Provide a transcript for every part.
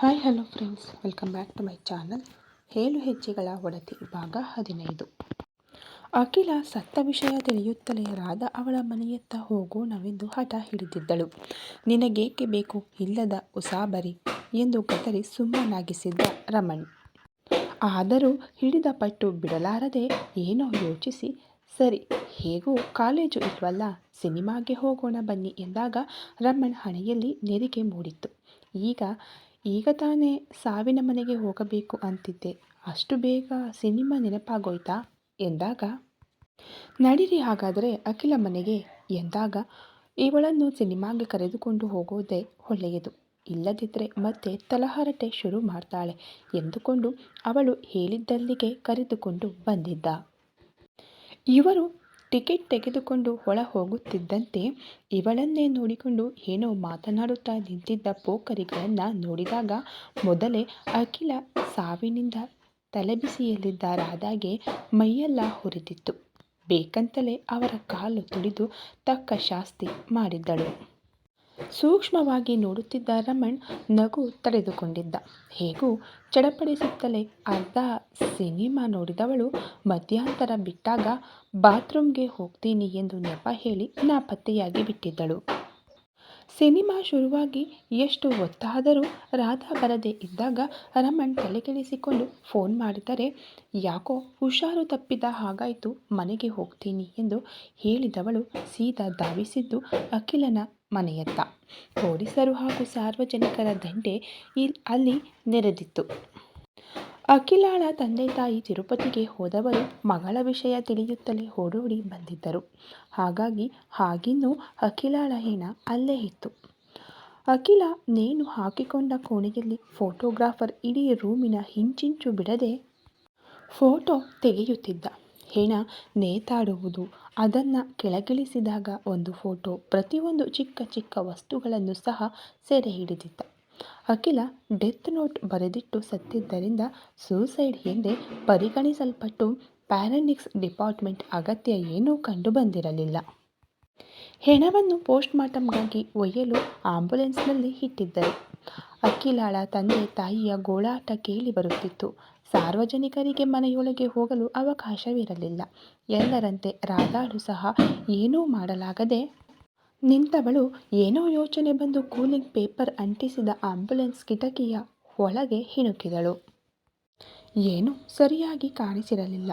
Hi hello friends welcome back to my channel ಏಳು ಹೆಜ್ಜೆಗಳ ಒಡತಿ, ಭಾಗ ಹದಿನೈದು. ಅಖಿಲ ಸತ್ತ ವಿಷಯ ತಿಳಿಯುತ್ತಲೇ ರಾಧ ಅವಳ ಮನೆಯತ್ತ ಹೋಗೋಣವೆಂದು ಹಠ ಹಿಡಿದಿದ್ದಳು. ನಿನಗೇಕೆ ಬೇಕು? ಇಲ್ಲದ ಉಸಾಬರಿ ಎಂದು ಕತರಿ ಸುಮ್ಮನಾಗಿಸಿದ್ದ ರಮಣ್. ಆದರೂ ಹಿಡಿದ ಪಟ್ಟು ಬಿಡಲಾರದೆ ಏನೋ ಯೋಚಿಸಿ, ಸರಿ, ಹೇಗೂ ಕಾಲೇಜು ಇಲ್ವಲ್ಲ, ಸಿನಿಮಾಗೆ ಹೋಗೋಣ ಬನ್ನಿ ಎಂದಾಗ ರಮಣ್ ಹಣೆಯಲ್ಲಿ ನೆರಿಗೆ ಮೂಡಿತ್ತು. ಈಗ ಈಗ ತಾನೇ ಸಾವಿನ ಮನೆಗೆ ಹೋಗಬೇಕು ಅಂತಿದ್ದೆ. ಅಷ್ಟು ಬೇಗ ಸಿನಿಮಾ ನೆನಪಾಗೋಯ್ತಾ? ಎಂದಾಗ, ನಡೀರಿ ಹಾಗಾದರೆ ಅಖಿಲ ಮನೆಗೆ. ಎಂದಾಗ, ಇವಳನ್ನು ಸಿನಿಮಾಗೆ ಕರೆದುಕೊಂಡು ಹೋಗೋದೇ ಒಳ್ಳೆಯದು. ಇಲ್ಲದಿದ್ದರೆ ಮತ್ತೆ ತಲಹರಟೆ ಶುರು ಮಾಡ್ತಾಳೆ ಎಂದುಕೊಂಡು ಅವಳು ಹೇಳಿದ್ದಲ್ಲಿಗೆ ಕರೆದುಕೊಂಡು ಬಂದಿದ್ದ. ಇವರು ಟಿಕೆಟ್ ತೆಗೆದುಕೊಂಡು ಒಳ ಹೋಗುತ್ತಿದ್ದಂತೆ ಇವಳನ್ನೇ ನೋಡಿಕೊಂಡು ಏನೋ ಮಾತನಾಡುತ್ತಾ ನಿಂತಿದ್ದ ಪೋಕರಿಗಳನ್ನು ನೋಡಿದಾಗ ಮೊದಲೇ ಅಖಿಲ ಸಾವಿನಿಂದ ತಲೆಬಿಸಿಯಲ್ಲಿದ್ದ ರಾಧಾಗೆ ಮೈಯೆಲ್ಲ ಹುರಿದಿತ್ತು. ಬೇಕಂತಲೇ ಅವರ ಕಾಲು ತುಳಿದು ತಕ್ಕ ಶಾಸ್ತಿ ಮಾಡಿದ್ದಳು. ಸೂಕ್ಷ್ಮವಾಗಿ ನೋಡುತ್ತಿದ್ದ ರಮಣ್ ನಗು ತಡೆದುಕೊಂಡಿದ್ದ. ಹೇಗೂ ಚಡಪಡಿಸುತ್ತಲೇ ಅರ್ಧ ಸಿನಿಮಾ ನೋಡಿದವಳು, ಮಧ್ಯಾಂತರ ಬಿಟ್ಟಾಗ, ಬಾತ್ರೂಮ್ಗೆ ಹೋಗ್ತೀನಿ ಎಂದು ನೆಪ ಹೇಳಿ ನಾಪತ್ತೆಯಾಗಿ ಬಿಟ್ಟಿದ್ದಳು. ಸಿನಿಮಾ ಶುರುವಾಗಿ ಎಷ್ಟು ಹೊತ್ತಾದರೂ ರಾಧಾ ಬರದೇ ಇದ್ದಾಗ ರಮಣ್ ತಲೆಕೆಡಿಸಿಕೊಂಡು ಫೋನ್ ಮಾಡಿದರೆ, ಯಾಕೋ, ಹುಷಾರು ತಪ್ಪಿದ ಹಾಗಾಯಿತು, ಮನೆಗೆ ಹೋಗ್ತೀನಿ ಎಂದು ಹೇಳಿದವಳು ಸೀದಾ ಧಾವಿಸಿದ್ದು ಅಖಿಲನ ಮನೆಯತ್ತ. ಪೊಲೀಸರು ಹಾಗೂ ಸಾರ್ವಜನಿಕರ ದಂಡೆ ಅಲ್ಲಿ ನೆರೆದಿತ್ತು. ಅಖಿಲಾಳ ತಂದೆ ತಾಯಿ ತಿರುಪತಿಗೆ ಹೋದವರು ಮಗಳ ವಿಷಯ ತಿಳಿಯುತ್ತಲೇ ಓಡೋಡಿ ಬಂದಿದ್ದರು. ಹಾಗಾಗಿ ಹಾಗಿನ್ನೂ ಅಖಿಲಾಳ ಹೆಣ ಅಲ್ಲೇ ಇತ್ತು. ಅಖಿಲ ನೇಣು ಹಾಕಿಕೊಂಡ ಕೋಣೆಯಲ್ಲಿ ಫೋಟೋಗ್ರಾಫರ್ ಇಡೀ ರೂಮಿನ ಹಿಂಚಿಂಚು ಬಿಡದೆ ಫೋಟೋ ತೆಗೆಯುತ್ತಿದ್ದ. ಹೆಣ ನೇತಾಡುವುದು, ಅದನ್ನು ಕೆಳಗಿಳಿಸಿದಾಗ ಒಂದು ಫೋಟೋ, ಪ್ರತಿಯೊಂದು ಚಿಕ್ಕ ಚಿಕ್ಕ ವಸ್ತುಗಳನ್ನು ಸಹ ಸೆರೆ ಹಿಡಿದಿದ್ದ ಅಖಿಲ ಡೆತ್ ನೋಟ್ ಬರೆದಿಟ್ಟು ಸತ್ತಿದ್ದರಿಂದ ಸೂಸೈಡ್ ಎಂದೇ ಪರಿಗಣಿಸಲ್ಪಟ್ಟು ಪ್ಯಾರಾನಿಕ್ಸ್ ಡಿಪಾರ್ಟ್ಮೆಂಟ್ ಅಗತ್ಯ ಏನೂ ಕಂಡುಬಂದಿರಲಿಲ್ಲ. ಹೆಣವನ್ನು ಪೋಸ್ಟ್ ಮಾರ್ಟಮ್ಗಾಗಿ ಒಯ್ಯಲು ಆಂಬ್ಯುಲೆನ್ಸ್ನಲ್ಲಿ ಇಟ್ಟಿದ್ದರು. ಅಖಿಲಾಳ ತಂದೆ ತಾಯಿಯ ಗೋಳಾಟ ಕೇಳಿ ಬರುತ್ತಿತ್ತು. ಸಾರ್ವಜನಿಕರಿಗೆ ಮನೆಯೊಳಗೆ ಹೋಗಲು ಅವಕಾಶವಿರಲಿಲ್ಲ. ಎಲ್ಲರಂತೆ ರಾಧಾಳು ಸಹ ಏನೂ ಮಾಡಲಾಗದೆ ನಿಂತವಳು ಏನೋ ಯೋಚನೆ ಬಂದು ಕೂಲಿಂಗ್ ಪೇಪರ್ ಅಂಟಿಸಿದ ಆಂಬ್ಯುಲೆನ್ಸ್ ಕಿಟಕಿಯ ಒಳಗೆ ಹಿಣುಕಿದಳು. ಏನೂ ಸರಿಯಾಗಿ ಕಾಣಿಸಿರಲಿಲ್ಲ.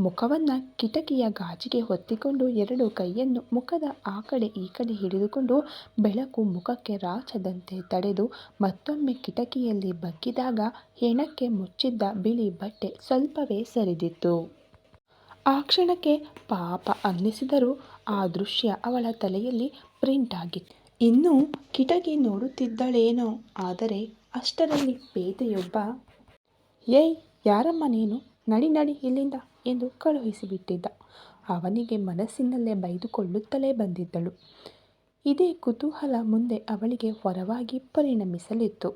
ಮುಖವನ್ನು ಕಿಟಕಿಯ ಗಾಜಿಗೆ ಹೊತ್ತಿಕೊಂಡು ಎರಡು ಕೈಯನ್ನು ಮುಖದ ಆ ಕಡೆ ಈ ಕಡೆ ಹಿಡಿದುಕೊಂಡು ಬೆಳಕು ಮುಖಕ್ಕೆ ರಾಚದಂತೆ ತಡೆದು ಮತ್ತೊಮ್ಮೆ ಕಿಟಕಿಯಲ್ಲಿ ಬಗ್ಗಿದಾಗ ಹೆಣಕ್ಕೆ ಮುಚ್ಚಿದ್ದ ಬಿಳಿ ಬಟ್ಟೆ ಸ್ವಲ್ಪವೇ ಸರಿದಿತ್ತು. ಆ ಕ್ಷಣಕ್ಕೆ ಪಾಪ ಅನ್ನಿಸಿದರೂ ಆ ದೃಶ್ಯ ಅವಳ ತಲೆಯಲ್ಲಿ ಪ್ರಿಂಟ್ ಆಗಿತ್ತು. ಇನ್ನೂ ಕಿಟಕಿ ನೋಡುತ್ತಿದ್ದಳೇನೋ, ಆದರೆ ಅಷ್ಟರಲ್ಲಿ ಪೇದೆಯೊಬ್ಬ, ಏಯ್, ಯಾರಮ್ಮ ನೀನು? ನಡಿ ನಡಿ ಇಲ್ಲಿಂದ ಎಂದು ಕಳುಹಿಸಿಬಿಟ್ಟಿದ್ದ. ಅವನಿಗೆ ಮನಸ್ಸಿನಲ್ಲೇ ಬೈದುಕೊಳ್ಳುತ್ತಲೇ ಬಂದಿದ್ದಳು. ಇದೇ ಕುತೂಹಲ ಮುಂದೆ ಅವಳಿಗೆ ಹೊರವಾಗಿ ಪರಿಣಮಿಸಲಿತ್ತು.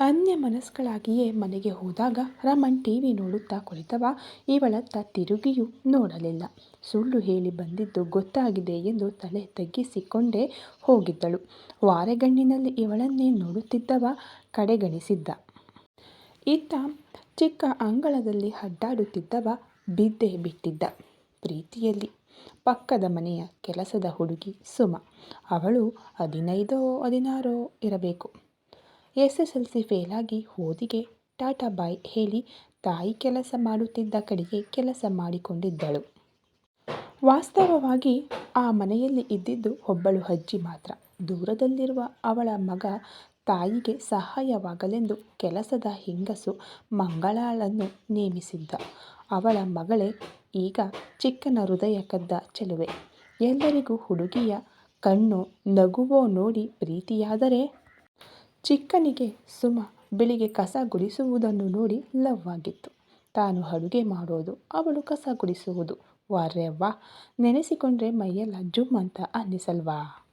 ಅನ್ಯ ಮನಸ್ಕಳಾಗಿಯೇ ಮನೆಗೆ ಹೋದಾಗ ರಮಣ್ ಟಿ ವಿ ನೋಡುತ್ತಾ ಕುಳಿತವ, ಇವಳತ್ತ ತಿರುಗಿಯೂ ನೋಡಲಿಲ್ಲ. ಸುಳ್ಳು ಹೇಳಿ ಬಂದಿದ್ದು ಗೊತ್ತಾಗಿದೆ ಎಂದು ತಲೆ ತಗ್ಗಿಸಿಕೊಂಡೇ ಹೋಗಿದ್ದಳು. ವಾರೆಗಣ್ಣಿನಲ್ಲಿ ಇವಳನ್ನೇ ನೋಡುತ್ತಿದ್ದವ ಕಡೆಗಣಿಸಿದ್ದ. ಇತ್ತ ಚಿಕ್ಕ ಅಂಗಳದಲ್ಲಿ ಅಡ್ಡಾಡುತ್ತಿದ್ದವ ಬಿದ್ದೆ ಬಿಟ್ಟಿದ್ದ. ಪ್ರೀತಿಯಲ್ಲಿ ಪಕ್ಕದ ಮನೆಯ ಕೆಲಸದ ಹುಡುಗಿ ಸುಮ. ಅವಳು ಹದಿನೈದೋ ಹದಿನಾರೋ ಇರಬೇಕು. ಎಸ್ ಎಸ್ ಎಲ್ ಸಿ ಫೇಲಾಗಿ ಓದಿಗೆ ಟಾಟಾ ಬಾಯ್ ಹೇಳಿ ತಾಯಿ ಕೆಲಸ ಮಾಡುತ್ತಿದ್ದ ಕಡೆಗೆ ಕೆಲಸ ಮಾಡಿಕೊಂಡಿದ್ದಳು. ವಾಸ್ತವವಾಗಿ ಆ ಮನೆಯಲ್ಲಿ ಇದ್ದಿದ್ದು ಒಬ್ಬಳು ಅಜ್ಜಿ ಮಾತ್ರ. ದೂರದಲ್ಲಿರುವ ಅವಳ ಮಗ ತಾಯಿಗೆ ಸಹಾಯವಾಗಲೆಂದು ಕೆಲಸದ ಹೆಂಗಸು ಮಂಗಳಾಳನ್ನು ನೇಮಿಸಿದ್ದ. ಅವಳ ಮಗಳೇ ಈಗ ಚಿಕ್ಕನ ಹೃದಯ ಕದ್ದ ಚೆಲುವೆ. ಎಲ್ಲರಿಗೂ ಹುಡುಗಿಯ ಕಣ್ಣು ನಗುವೋ ನೋಡಿ ಪ್ರೀತಿಯಾದರೆ ಚಿಕ್ಕನಿಗೆ ಸುಮ ಬೆಳಿಗ್ಗೆ ಕಸ ಗುಡಿಸುವುದನ್ನು ನೋಡಿ ಲವ್ ಆಗಿತ್ತು ತಾನು ಅಡುಗೆ ಮಾಡೋದು, ಅವಳು ಕಸ ಗುಡಿಸುವುದು. ವಾರ್ಯವ್ವ ನೆನೆಸಿಕೊಂಡ್ರೆ ಮೈಯೆಲ್ಲ ಜುಮ್ ಅಂತ ಅನ್ನಿಸಲ್ವಾ?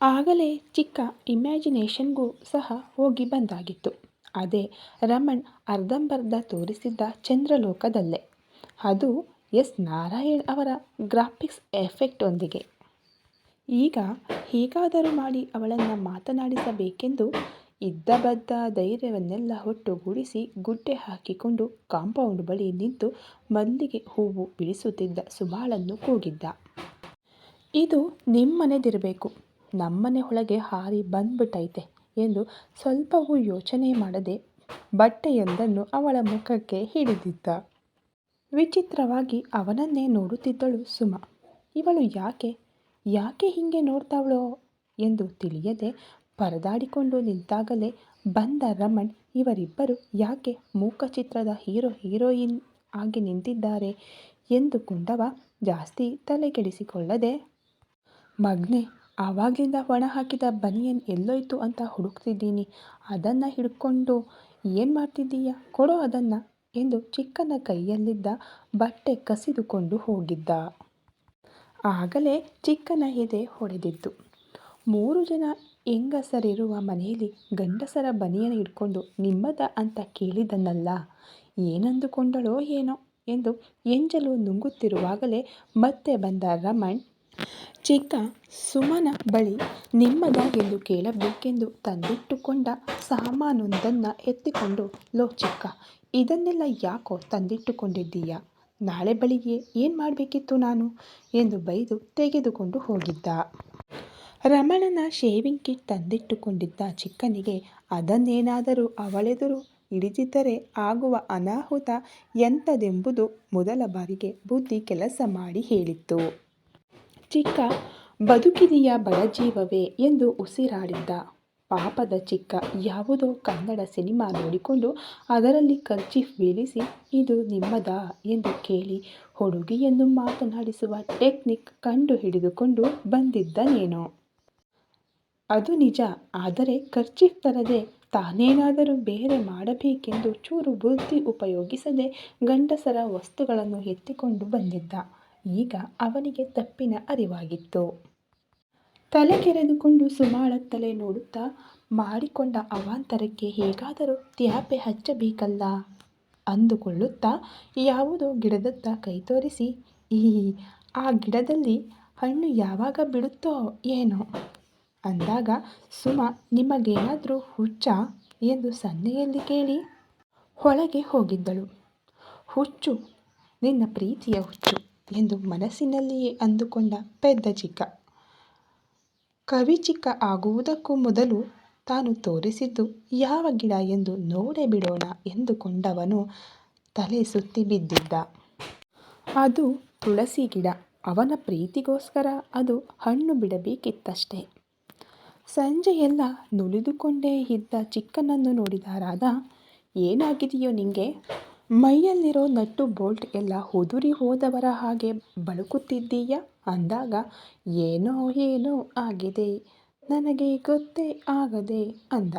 ಆಗಲೇ ಚಿಕ್ಕ ಇಮ್ಯಾಜಿನೇಷನ್ಗೂ ಸಹ ಹೋಗಿ ಬಂದಾಗಿತ್ತು. ಅದೇ ರಮಣ್ ಅರ್ಧಂಬರ್ಧ ತೋರಿಸಿದ್ದ ಚಂದ್ರಲೋಕದಲ್ಲೇ. ಅದು ಎಸ್ ನಾರಾಯಣ್ ಅವರ ಗ್ರಾಫಿಕ್ಸ್ ಎಫೆಕ್ಟೊಂದಿಗೆ ಈಗ ಹೇಗಾದರೂ ಮಾಡಿ ಅವಳನ್ನು ಮಾತನಾಡಿಸಬೇಕೆಂದು ಇದ್ದ ಬದ್ದ ಧೈರ್ಯವನ್ನೆಲ್ಲ ಒಟ್ಟುಗೂಡಿಸಿ ಗುಡ್ಡೆ ಹಾಕಿಕೊಂಡು ಕಾಂಪೌಂಡ್ ಬಳಿ ನಿಂತು ಮಲ್ಲಿಗೆ ಹೂವು ಬಿಡಿಸುತ್ತಿದ್ದ ಸುಬಾಳನ್ನು ಕೂಗಿದ್ದ. ಇದು ನಿಮ್ಮನೆದಿರಬೇಕು. ನಮ್ಮನೆ ಒಳಗೆ ಹಾರಿ ಬಂದ್ಬಿಟ್ಟೈತೆ ಎಂದು ಸ್ವಲ್ಪವೂ ಯೋಚನೆ ಮಾಡದೆ ಬಟ್ಟೆಯೊಂದನ್ನು ಅವಳ ಮುಖಕ್ಕೆ ಹಿಡಿದಿದ್ದ. ವಿಚಿತ್ರವಾಗಿ ಅವನನ್ನೇ ನೋಡುತ್ತಿದ್ದಳು ಸುಮ. ಇವಳು ಯಾಕೆ ಯಾಕೆ ಹೀಗೆ ನೋಡ್ತಾವಳೋ ಎಂದು ತಿಳಿಯದೆ ಪರದಾಡಿಕೊಂಡು ನಿಂತಾಗಲೇ ಬಂದ ರಮಣ್, ಇವರಿಬ್ಬರು ಯಾಕೆ ಮೂಕ ಚಿತ್ರದ ಹೀರೋ ಹೀರೋಯಿನ್ ಆಗಿ ನಿಂತಿದ್ದಾರೆ ಎಂದು ಕುಂದವ ಜಾಸ್ತಿ ತಲೆಕೆಡಿಸಿಕೊಳ್ಳದೆ, ಮಗ್ನೆ, ಆವಾಗಿಂದ ಒಣ ಹಾಕಿದ ಬನಿಯನ್ ಎಲ್ಲೋಯ್ತು ಅಂತ ಹುಡುಕ್ತಿದ್ದೀನಿ. ಅದನ್ನು ಹಿಡ್ಕೊಂಡು ಏನು ಮಾಡ್ತಿದ್ದೀಯ? ಕೊಡೋ ಅದನ್ನು ಎಂದು ಚಿಕ್ಕನ ಕೈಯಲ್ಲಿದ್ದ ಬಟ್ಟೆ ಕಸಿದುಕೊಂಡು ಹೋಗಿದ್ದ. ಆಗಲೇ ಚಿಕ್ಕನ ಎದೆ ಹೊಡೆದಿತ್ತು. ಮೂರು ಜನ ಹೆಂಗಸರಿರುವ ಮನೆಯಲ್ಲಿ ಗಂಡಸರ ಬನಿಯನ್ನು ಹಿಡ್ಕೊಂಡು ನಿಮ್ಮದ ಅಂತ ಕೇಳಿದನಲ್ಲ, ಏನಂದುಕೊಂಡಳೋ ಏನೋ ಎಂದು ಎಂಜಲು ನುಂಗುತ್ತಿರುವಾಗಲೇ ಮತ್ತೆ ಬಂದ ರಮಣ್, ಚಿಕ್ಕ ಸುಮನ ಬಳಿ ನಿಮ್ಮದ ಎಂದು ಕೇಳಬೇಕೆಂದು ತಂದಿಟ್ಟುಕೊಂಡ ಸಾಮಾನೊಂದನ್ನು ಎತ್ತಿಕೊಂಡು, ಲೋ ಚಿಕ್ಕ, ಇದನ್ನೆಲ್ಲ ಯಾಕೋ ತಂದಿಟ್ಟುಕೊಂಡಿದ್ದೀಯ? ನಾಳೆ ಬಳಿಗೆ ಏನು ಮಾಡಬೇಕಿತ್ತು ನಾನು? ಎಂದು ಬೈದು ತೆಗೆದುಕೊಂಡು ಹೋಗಿದ್ದ. ರಮಣನ ಶೇವಿಂಗ್ ಕಿಟ್ ತಂದಿಟ್ಟುಕೊಂಡಿದ್ದ ಚಿಕ್ಕನಿಗೆ ಅದನ್ನೇನಾದರೂ ಅವಳೆದುರು ಹಿಡಿದಿದ್ದರೆ ಆಗುವ ಅನಾಹುತ ಎಂಥದೆಂಬುದು ಮೊದಲ ಬಾರಿಗೆ ಬುದ್ಧಿ ಕೆಲಸ ಮಾಡಿ ಹೇಳಿತ್ತು. ಚಿಕ್ಕ, ಬದುಕಿದೆಯ ಬಡಜೀವವೇ ಎಂದು ಉಸಿರಾಡಿದ್ದ. ಪಾಪದ ಚಿಕ್ಕ ಯಾವುದೋ ಕನ್ನಡ ಸಿನಿಮಾ ನೋಡಿಕೊಂಡು ಅದರಲ್ಲಿ ಕರ್ಚೀಫ್ ಬೀಳಿಸಿ, ಇದು ನಿಮ್ಮದಾ ಎಂದು ಕೇಳಿ ಹುಡುಗಿಯನ್ನು ಮಾತನಾಡಿಸುವ ಟೆಕ್ನಿಕ್ ಕಂಡು ಹಿಡಿದುಕೊಂಡು ಬಂದಿದ್ದನೇನೋ. ಅದು ನಿಜ, ಆದರೆ ಕರ್ಚೀಫ್ ತರದೆ ತಾನೇನಾದರೂ ಬೇರೆ ಮಾಡಬೇಕೆಂದು ಚೂರು ಬುದ್ಧಿ ಉಪಯೋಗಿಸದೆ ಗಂಡಸರ ವಸ್ತುಗಳನ್ನು ಎತ್ತಿಕೊಂಡು ಬಂದಿದ್ದ. ಈಗ ಅವನಿಗೆ ತಪ್ಪಿನ ಅರಿವಾಗಿತ್ತು. ತಲೆ ಕೆರೆದುಕೊಂಡು ಸುಮಾಳತ್ತಲೇ ನೋಡುತ್ತಾ ಮಾಡಿಕೊಂಡ ಅವಾಂತರಕ್ಕೆ ಹೇಗಾದರೂ ತ್ಯಾಪೆ ಹಚ್ಚಬೇಕಲ್ಲ? ಅಂದುಕೊಳ್ಳುತ್ತಾ ಯಾವುದೋ ಗಿಡದತ್ತ ಕೈ ತೋರಿಸಿ ಈ, ಆ ಗಿಡದಲ್ಲಿ ಹಣ್ಣು ಯಾವಾಗ ಬಿಡುತ್ತೋ ಏನೋ? ಅಂದಾಗ, ಸುಮ, ನಿಮಗೇನಾದರೂ ಹುಚ್ಚ? ಎಂದು ಸನ್ನೆಯಲ್ಲಿ ಕೇಳಿ ಒಳಗೆ ಹೋಗಿದ್ದಳು. ಹುಚ್ಚು, ನಿನ್ನ ಪ್ರೀತಿಯ ಹುಚ್ಚು ಎಂದು ಮನಸ್ಸಿನಲ್ಲಿಯೇ ಅಂದುಕೊಂಡ ಪೆದ್ದ ಚಿಕ್ಕ ಕವಿ ಚಿಕ್ಕ ಆಗುವುದಕ್ಕೂ ಮೊದಲು ತಾನು ತೋರಿಸಿದ್ದು ಯಾವ ಗಿಡ ಎಂದು ನೋಡೇ ಬಿಡೋಣ ಎಂದುಕೊಂಡವನು ತಲೆ ಸುತ್ತಿ ಬಿದ್ದಿದ್ದ. ಅದು ತುಳಸಿ ಗಿಡ. ಅವನ ಪ್ರೀತಿಗೋಸ್ಕರ ಅದು ಹಣ್ಣು ಬಿಡಬೇಕಿತ್ತಷ್ಟೇ. ಸಂಜೆಯೆಲ್ಲ ನುಲಿದುಕೊಂಡೇ ಇದ್ದ ಚಿಕ್ಕನನ್ನು ನೋಡಿದ ರಾಧಾ ಏನಾಗಿದೆಯೋ ನಿಂಗೆ? ಮೈಯಲ್ಲಿರೋ ನಟ್ಟು ಬೋಲ್ಟ್ ಎಲ್ಲ ಉದುರಿ ಹೋದವರ ಹಾಗೆ ಬಳುಕುತ್ತಿದ್ದೀಯ? ಅಂದಾಗ, ಏನೋ ಏನೋ ಆಗಿದೆ. ನನಗೆ ಗೊತ್ತೇ ಆಗದೆ ಅಂದ.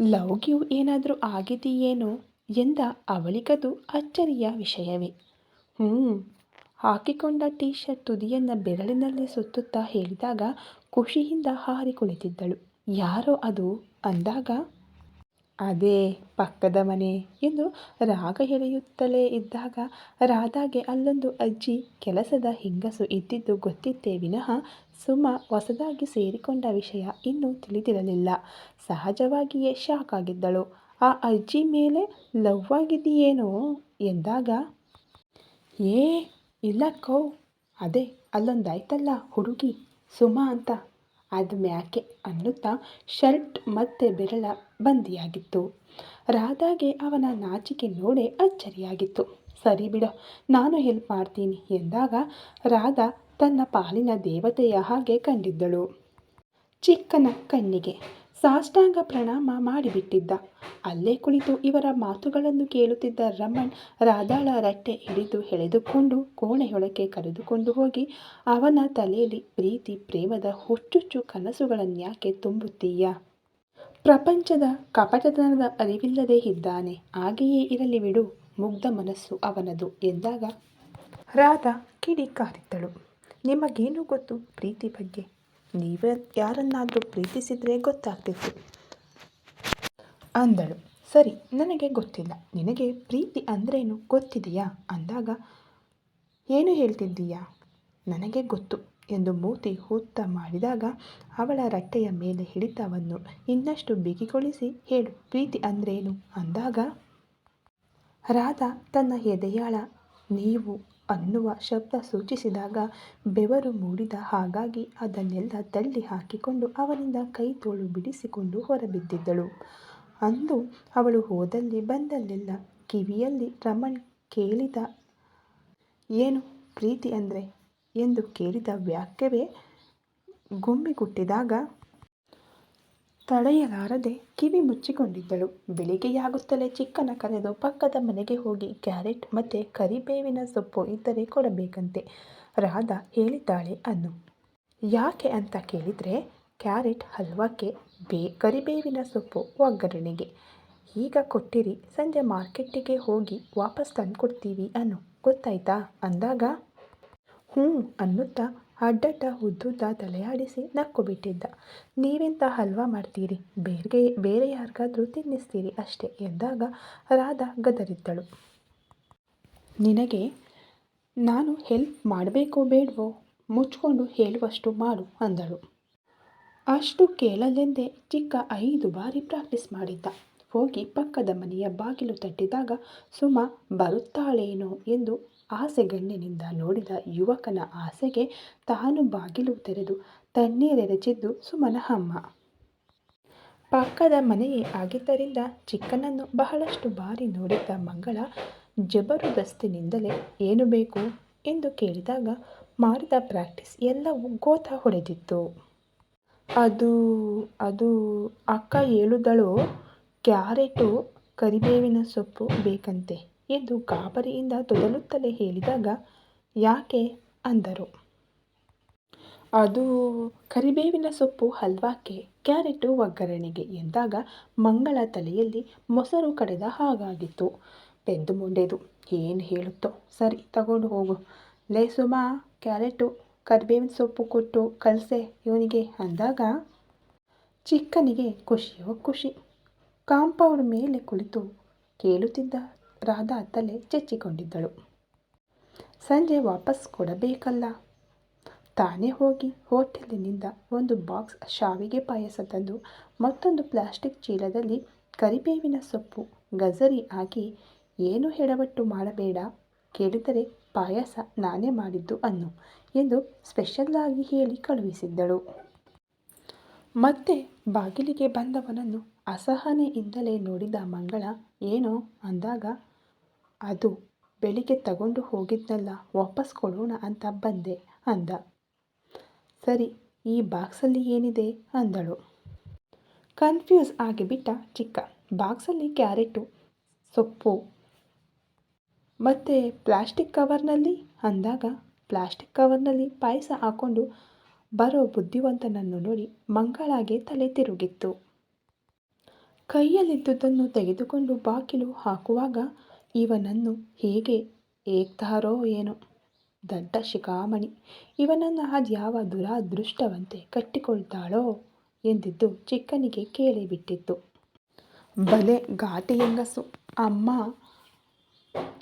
ಲವ್ ಗಿವ್ ಏನಾದರೂ ಆಗಿದೆಯೇನೋ? ಎಂದ ಅವಳಿಗದು ಅಚ್ಚರಿಯ ವಿಷಯವೇ. ಹ್ಞೂ ಹಾಕಿಕೊಂಡ ಟೀ ಶರ್ಟ್ ತುದಿಯನ್ನು ಬೆರಳಿನಲ್ಲಿ ಸುತ್ತುತ್ತಾ ಹೇಳಿದಾಗ ಖುಷಿಯಿಂದ ಹಾರಿ ಕುಳಿತಿದ್ದಳು. ಯಾರೋ ಅದು? ಅಂದಾಗ ಅದೇ ಪಕ್ಕದ ಮನೆ ಎಂದು ರಾಗ ಎಳೆಯುತ್ತಲೇ ಇದ್ದಾಗ ರಾಧಾಗೆ ಅಲ್ಲೊಂದು ಅಜ್ಜಿ ಕೆಲಸದ ಹೆಂಗಸು ಇದ್ದಿದ್ದು ಗೊತ್ತಿತ್ತೇ ವಿನಃ ಸುಮ ಹೊಸದಾಗಿ ಸೇರಿಕೊಂಡ ವಿಷಯ ಇನ್ನೂ ತಿಳಿದಿರಲಿಲ್ಲ. ಸಹಜವಾಗಿಯೇ ಶಾಕ್ ಆಗಿದ್ದಳು. ಆ ಅಜ್ಜಿ ಮೇಲೆ ಲವ್ ಆಗಿದೆಯೇನೋ ಎಂದಾಗ, ಏ ಇಲ್ಲಕ್ಕೋ ಅದೇ ಅಲ್ಲೊಂದಾಯ್ತಲ್ಲ ಹುಡುಗಿ ಸುಮ ಅಂತ ಅದು ಮ್ಯಾಕೆ ಅನ್ನುತ್ತಾ ಶರ್ಟ್ ಮತ್ತೆ ಬೆರಳ ಬಂದಿಯಾಗಿತ್ತು. ರಾಧಾಗೆ ಅವನ ನಾಚಿಕೆ ನೋಡೇ ಅಚ್ಚರಿಯಾಗಿತ್ತು. ಸರಿ ಬಿಡು, ನಾನು ಹೆಲ್ಪ್ ಮಾಡ್ತೀನಿ ಎಂದಾಗ ರಾಧಾ ತನ್ನ ಪಾಲಿನ ದೇವತೆಯ ಹಾಗೆ ಕಂಡಿದ್ದಳು. ಚಿಕ್ಕನ ಕಣ್ಣಿಗೆ ಸಾಷ್ಟಾಂಗ ಪ್ರಣಾಮ ಮಾಡಿಬಿಟ್ಟಿದ್ದ. ಅಲ್ಲೇ ಕುಳಿತು ಇವರ ಮಾತುಗಳನ್ನು ಕೇಳುತ್ತಿದ್ದ ರಮಣ್ ರಾಧಾಳ ರಟ್ಟೆ ಹಿಡಿದು ಎಳೆದುಕೊಂಡು ಕೋಣೆಯೊಳಕ್ಕೆ ಕರೆದುಕೊಂಡು ಹೋಗಿ, ಅವನ ತಲೆಯಲ್ಲಿ ಪ್ರೀತಿ, ಪ್ರೇಮದ ಹುಚ್ಚುಚ್ಚು ಕನಸುಗಳನ್ಯಾಕೆ ತುಂಬುತ್ತೀಯ? ಪ್ರಪಂಚದ ಕಪಟತನದ ಅರಿವಿಲ್ಲದೆ ಇದ್ದಾನೆ, ಹಾಗೆಯೇ ಇರಲಿ ಬಿಡು, ಮುಗ್ಧ ಮನಸ್ಸು ಅವನದು ಎಂದಾಗ, ರಾಧಾ ಕಿಡಿಕಾರಿದ್ದಳು ನಿಮಗೇನು ಗೊತ್ತು? ಪ್ರೀತಿ ಬಗ್ಗೆ. ನೀವೇ ಯಾರನ್ನಾದರೂ ಪ್ರೀತಿಸಿದರೆ ಗೊತ್ತಾಗ್ತಿತ್ತು. ಅಂದಳು. ಸರಿ, ನನಗೆ ಗೊತ್ತಿಲ್ಲ. ನಿನಗೆ ಪ್ರೀತಿ ಅಂದ್ರೇನು ಗೊತ್ತಿದೆಯಾ? ಅಂದಾಗ, ಏನು ಹೇಳ್ತಿದ್ದೀಯಾ? ನನಗೆ ಗೊತ್ತು ಎಂದು ಮೂತಿ ಹೂತ್ತ ಮಾಡಿದಾಗ, ಅವಳ ರಟ್ಟೆಯ ಮೇಲೆ ಹಿಡಿತವನ್ನು ಇನ್ನಷ್ಟು ಬಿಗಿಗೊಳಿಸಿ ಹೇಳು, ಪ್ರೀತಿ ಅಂದ್ರೇನು? ಅಂದಾಗ, ರಾಧಾ ತನ್ನ ಎದೆಯಾಳ ನೀವು ಅನ್ನುವ ಶಬ್ದ ಸೂಚಿಸಿದಾಗ ಬೆವರು ಮೂಡಿದ ಹಾಗಾಗಿ ಅದನ್ನೆಲ್ಲ ತಳ್ಳಿ ಹಾಕಿಕೊಂಡು ಅವನಿಂದ ಕೈ ತೋಳು ಬಿಡಿಸಿಕೊಂಡು ಹೊರಬಿದ್ದಿದ್ದಳು. ಅಂದು ಅವಳು ಹೋದಲ್ಲಿ ಬಂದಲ್ಲೆಲ್ಲ ಕಿವಿಯಲ್ಲಿ ರಮಣ್ ಕೇಳಿದ, ಏನು ಪ್ರೀತಿ ಅಂದರೆ ಎಂದು ಕೇಳಿದ ವಾಕ್ಯವೇ ಗುಮ್ಮಿಗುಟ್ಟಿದಾಗ ತಡೆಯಲಾರದೆ ಕಿವಿ ಮುಚ್ಚಿಕೊಂಡಿದ್ದಳು. ಬೆಳಿಗ್ಗೆಯಾಗುತ್ತಲೇ ಚಿಕ್ಕನ ಕರೆದು ಪಕ್ಕದ ಮನೆಗೆ ಹೋಗಿ ಕ್ಯಾರೆಟ್ ಮತ್ತೆ ಕರಿಬೇವಿನ ಸೊಪ್ಪು ಇದ್ದರೆ ಕೊಡಬೇಕಂತೆ ರಾಧಾ ಹೇಳಿದ್ದಾಳೆ ಅನ್ನು. ಯಾಕೆ ಅಂತ ಕೇಳಿದರೆ ಕ್ಯಾರೆಟ್ ಹಲ್ವಕ್ಕೆ ಬೇ ಕರಿಬೇವಿನ ಸೊಪ್ಪು ಒಗ್ಗರಣೆಗೆ. ಈಗ ಕೊಟ್ಟಿರಿ, ಸಂಜೆ ಮಾರ್ಕೆಟ್ಟಿಗೆ ಹೋಗಿ ವಾಪಸ್ ತಂದ್ಕೊಡ್ತೀವಿ ಅನ್ನು ಗೊತ್ತಾಯ್ತಾ ಅಂದಾಗ ಹ್ಞೂ ಅನ್ನುತ್ತಾ ಅಡ್ಡಡ್ಡ ಉದ್ದುದ್ದ ತಲೆಯಾಡಿಸಿ ನಕ್ಕುಬಿಟ್ಟಿದ್ದ. ನೀವೆಂತ ಹಲ್ವಾ ಮಾಡ್ತೀರಿ ಬೇರೆ ಬೇರೆ ಯಾರಿಗಾದರೂ ತಿನ್ನಿಸ್ತೀರಿ ಅಷ್ಟೇ ಎಂದಾಗ ರಾಧ ಗದರಿದ್ದಳು. ನಿನಗೆ ನಾನು ಹೆಲ್ಪ್ ಮಾಡಬೇಕೋ ಬೇಡವೋ ಮುಚ್ಕೊಂಡು ಹೇಳುವಷ್ಟು ಮಾಡು ಅಂದಳು. ಅಷ್ಟು ಕೇಳಲೆಂದೇ ಚಿಕ್ಕ ಐದು ಬಾರಿ ಪ್ರಾಕ್ಟೀಸ್ ಮಾಡಿದ್ದ. ಹೋಗಿ ಪಕ್ಕದ ಮನೆಯ ಬಾಗಿಲು ತಟ್ಟಿದಾಗ, ಸುಮ, ಬರುತ್ತಾಳೇನೋ ಎಂದು ಆಸೆಗಣ್ಣಿನಿಂದ ನೋಡಿದ ಯುವಕನ ಆಸೆಗೆ ತಾನು ಬಾಗಿಲು ತೆರೆದು ತಣ್ಣೀರೆರೆಚಿದ್ದು ಸುಮನಹಮ್ಮ ಪಕ್ಕದ ಮನೆಯೇ ಆಗಿದ್ದರಿಂದ ಚಿಕ್ಕನನ್ನು ಬಹಳಷ್ಟು ಬಾರಿ ನೋಡಿದ್ದ ಮಂಗಳ ಜಬರುದಸ್ತಿನಿಂದಲೇ ಏನು ಬೇಕು ಎಂದು ಕೇಳಿದಾಗ ಮಾಡಿದ ಪ್ರಾಕ್ಟೀಸ್ ಎಲ್ಲವೂ ಗೋತ ಹೊಡೆದಿತ್ತು. ಅದು ಅದು ಅಕ್ಕ ಹೇಳುದಳು, ಕ್ಯಾರೆಟು, ಕರಿಬೇವಿನ ಸೊಪ್ಪು ಬೇಕಂತೆ ಎಂದು ಗಾಬರಿಯಿಂದ ತೊದಲುತ್ತಲೇ ಹೇಳಿದಾಗ ಯಾಕೆ ಅಂದರು. ಅದು ಕರಿಬೇವಿನ ಸೊಪ್ಪು ಹಲ್ವಾಕ್ಕೆ, ಕ್ಯಾರೆಟು ಒಗ್ಗರಣೆಗೆ ಎಂದಾಗ ಮಂಗಳ ತಲೆಯಲ್ಲಿ ಮೊಸರು ಕಡೆದ ಹಾಗಾಗಿತ್ತು. ಪೆದ್ದುಮೊಂಡೆದು ಏನು ಹೇಳುತ್ತೋ ಸರಿ ತಗೊಂಡು ಹೋಗು ಲೇ ಸುಮಾ ಕ್ಯಾರೆಟು ಕರಿಬೇವಿನ ಸೊಪ್ಪು ಕೊಟ್ಟು ಕಲಸೆ ಇವನಿಗೆ ಅಂದಾಗ ಚಿಕ್ಕನಿಗೆ ಖುಷಿಯೋ ಖುಷಿ. ಕಾಂಪೌಂಡ್ ಮೇಲೆ ಕುಳಿತು ಕೇಳುತ್ತಿದ್ದ ರಾಧಾ ತಲೆ ಚೆಚ್ಚಿಕೊಂಡಿದ್ದಳು. ಸಂಜೆ ವಾಪಸ್ ಕೊಡಬೇಕಲ್ಲ. ತಾನೇ ಹೋಗಿ ಹೋಟೆಲಿನಿಂದ ಒಂದು ಬಾಕ್ಸ್ ಶಾವಿಗೆ ಪಾಯಸ ತಂದು ಮತ್ತೊಂದು ಪ್ಲಾಸ್ಟಿಕ್ ಚೀಲದಲ್ಲಿ ಕರಿಬೇವಿನ ಸೊಪ್ಪು ಗಜರಿ ಹಾಕಿ, ಏನು ಹೆಡವಟ್ಟು ಮಾಡಬೇಡ ಕೇಳಿದರೆ ಪಾಯಸ ನಾನೇ ಮಾಡಿದ್ದು ಅನ್ನು ಎಂದು ಸ್ಪೆಷಲ್ಲಾಗಿ ಹೇಳಿ ಕಳುಹಿಸಿದ್ದಳು. ಮತ್ತೆ ಬಾಗಿಲಿಗೆ ಬಂದವನನ್ನು ಅಸಹನೆಯಿಂದಲೇ ನೋಡಿದ ಮಂಗಳ, ಏನೋ ಅಂದಾಗ ಅದು ಬೆಳಿಗ್ಗೆ ತಗೊಂಡು ಹೋಗಿದ್ನಲ್ಲ, ವಾಪಸ್ ಕೊಡೋಣ ಅಂತ ಬಂದೆ ಅಂದ. ಸರಿ, ಈ ಬಾಕ್ಸಲ್ಲಿ ಏನಿದೆ ಅಂದಳು. ಕನ್ಫ್ಯೂಸ್ ಆಗಿಬಿಟ್ಟ ಚಿಕ್ಕ. ಬಾಕ್ಸಲ್ಲಿ ಕ್ಯಾರೆಟು, ಸೊಪ್ಪು ಮತ್ತು ಪ್ಲಾಸ್ಟಿಕ್ ಕವರ್ನಲ್ಲಿ ಅಂದಾಗ ಪ್ಲಾಸ್ಟಿಕ್ ಕವರ್ನಲ್ಲಿ ಪಾಯಸ ಹಾಕ್ಕೊಂಡು ಬರೋ ಬುದ್ಧಿವಂತನನ್ನು ನೋಡಿ ಮಂಗಳಾಗೆ ತಲೆ ತಿರುಗಿತ್ತು. ಕೈಯಲ್ಲಿದ್ದುದನ್ನು ತೆಗೆದುಕೊಂಡು ಬಾಕಿಲು ಹಾಕುವಾಗ ಇವನನ್ನು ಹೇಗೆ ಏಗ್ತಾರೋ ಏನೋ ದಡ್ಡ ಶಿಖಾಮಣಿ, ಇವನನ್ನು ಅದ್ಯಾವ ದುರಾದೃಷ್ಟವಂತೆ ಕಟ್ಟಿಕೊಳ್ತಾಳೋ ಎಂದಿದ್ದು ಚಿಕ್ಕನಿಗೆ ಕೇಳಿಬಿಟ್ಟಿತ್ತು. ಬಲೆ ಘಾಟಿ ಹೆಂಗಸು, ಅಮ್ಮ